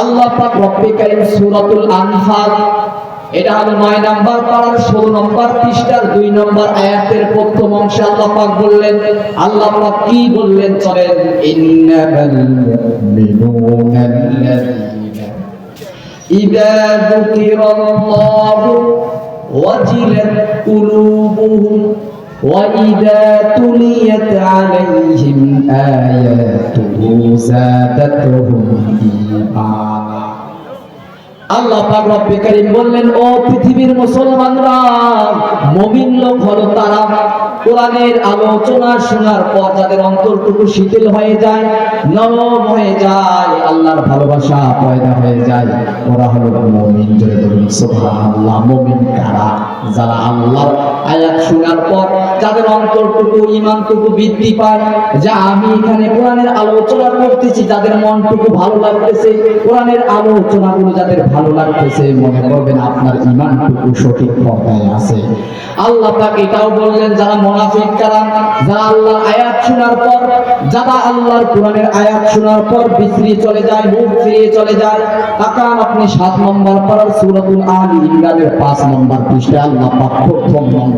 আল্লাহ পাক রব্বে কারীম সূরাতুল আনফাল এটা হলো নয় নাম্বার পাড়ার ষোলো নম্বর পৃষ্ঠার দুই নম্বর আয়াতের প্রথম অংশে আল্লাহ পাক বললেন, আল্লাহ পাক কি বললেন চলেন। ইন্নামাল মুমিনুনা আল্লাযীনা ইযা যুকিরাল্লাহু ওয়াজিলাত কুলুবুহুম। وإذا تليت عليهم آياته زادتهم إيمانا আল্লাহ পাক রব্বে কারীম বললেন ও পৃথিবীর মুসলমানরা মুমিন লোক হলো তারা কোরআনের আলোচনা শোনার পর যাদের অন্তরটুকু শীতল হয়ে যায় নরম হয়ে যায় আল্লাহর ভালোবাসা পয়দা হয়ে যায় ওরা হলো মুমিন জয় বলুন সুবহানাল্লাহ মুমিন কারা যারা আল্লাহর আয়াত শোনার পর যাদের অন্তরটুকু ইমানটুকু বৃদ্ধি পায়, যা আমি এখানে কোরআনের আলোচনা করতেছি, যাদের মনটুকু ভালো লাগতেছে, কোরআনের আলোচনাগুলো যাদের ভালো লাগতেছে, মনে করবেন আপনার ইমানটুকু সঠিক পর্দায় আছে। আল্লাহ পাক এটাও বললেন, যারা মুনাফিক কারা যারা আল্লাহর আয়াত শোনার পর, যারা আল্লাহর কোরআনের আয়াত শোনার পর বিছড়িয়ে চলে যায়, মুখ ফিরিয়ে চলে যায়, তাকান আপনি সাত নম্বর পড়ার সূরাতুল আলী ইমরানের পাঁচ নম্বর পৃষ্ঠায়, আল্লাহ প্রথম নম্বর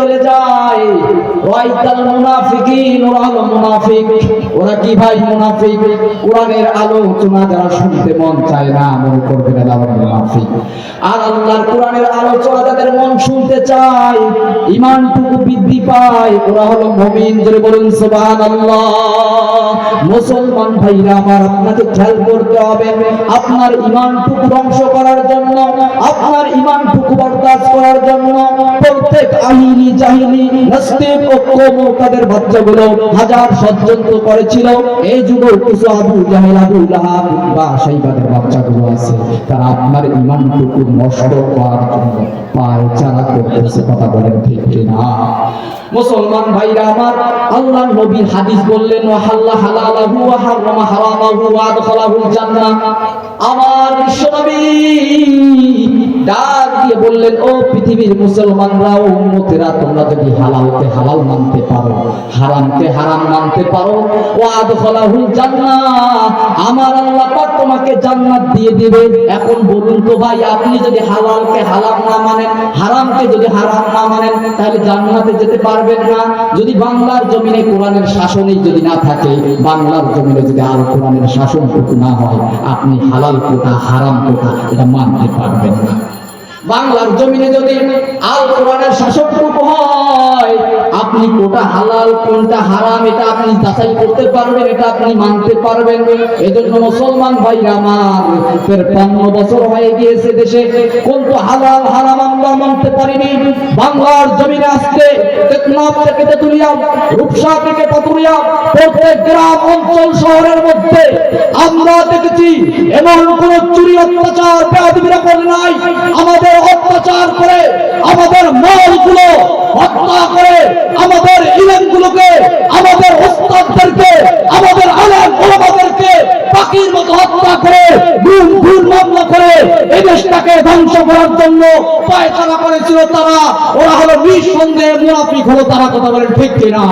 চলে মন মনে মন মুসলমান ভাইরা, আমার আপনাকে খেয়াল করতে হবে, আপনার ইমানটুকু ধ্বংস করার জন্য, আপনার ইমানটুকু বরদাস্ত করার জন্য প্রত্যেক আহিলি জাহিলি নাস্তিক ও কৌমকাদের বাচ্চাগুলো হাজার ষড়যন্ত্র করেছিল। এই যুগেও কিছু আবু জাহেল, আবু লাহাব বা সাইবাদের বাচ্চাগুলো আছে। তারা আপনার ইমানটুকু নষ্ট করার জন্য পায় চারা করতেছে, কথা বলেন ঠিক কিনা? মুসলমান ভাইরা আমার, আল্লাহ নবী হাদিস বললেন হাল্লা হালালাহু ওয়া হারামা হারামাহু ওয়া আদখালাহুল জান্নাহ আমার বিশ্বনবী ডাক দিয়ে বললেন, ও পৃথিবীর মুসলমানরা, ও উম্মতেরা, তোমরা যদি হালালকে হালাল মানতে পারো, হারামকে হারাম মানতে পারো, ও আদখালাহুল জান্নাহ আমার আল্লাহ পাক তোমাকে জান্নাত দিয়ে দিবে। এখন বলুন তো ভাই, আপনি যদি হালালকে হালাল না মানেন, হারামকে যদি হারাম না মানেন, তাহলে জান্নাতে যেতে পারবেন না। যদি বাংলার জমিনে কোরআনের শাসনই যদি না থাকে, বাংলার জমিনে যদি আর কোরআনের শাসনটুকু না হয়, আপনি হালাল কোটা, হারাম কোটা, এটা মানতে পারবেন না। বাংলার জমিনে যদি আল কোরআনের শাসকটুকু হয়, আপনি কোটা হালাল, কোনটা হারাম, এটা আপনি যাচাই করতে পারবেন, এটা আপনি মানতে পারবেন। এজন্য মুসলমান ভাইরা আমার তেরপান্ন বছর হয়ে গিয়েছে দেশে, কোনটা হালাল, হারাম আমরা মানতে পারিনি। বাংলার জমিনে আসতে টেকনাফ থেকে তেতুলিয়া, রূপসা থেকে পাতুরিয়া, প্রত্যেক গ্রাম, অঞ্চল, শহরের মধ্যে আমরা দেখেছি, এমন কোন চুরি, অত্যাচার বেয়াদবিরা করে নাই। আমাদের অত্যাচার করে, আমাদের মালগুলো হত্যা করে, আমাদের ইলেমগুলোকে, আমাদের ওস্তাদদেরকে আমাদের আলেম ওলামাদেরকে পাখির মতো হত্যা করে, গুম গুম, মামলা করে এই দেশটাকে ধ্বংস করার জন্য পায়খানা করেছিল তারা। ওরা হলো নিঃসন্দেহে মুনাফিক হলো, তারা কথা বলেন ঠিক কিনা?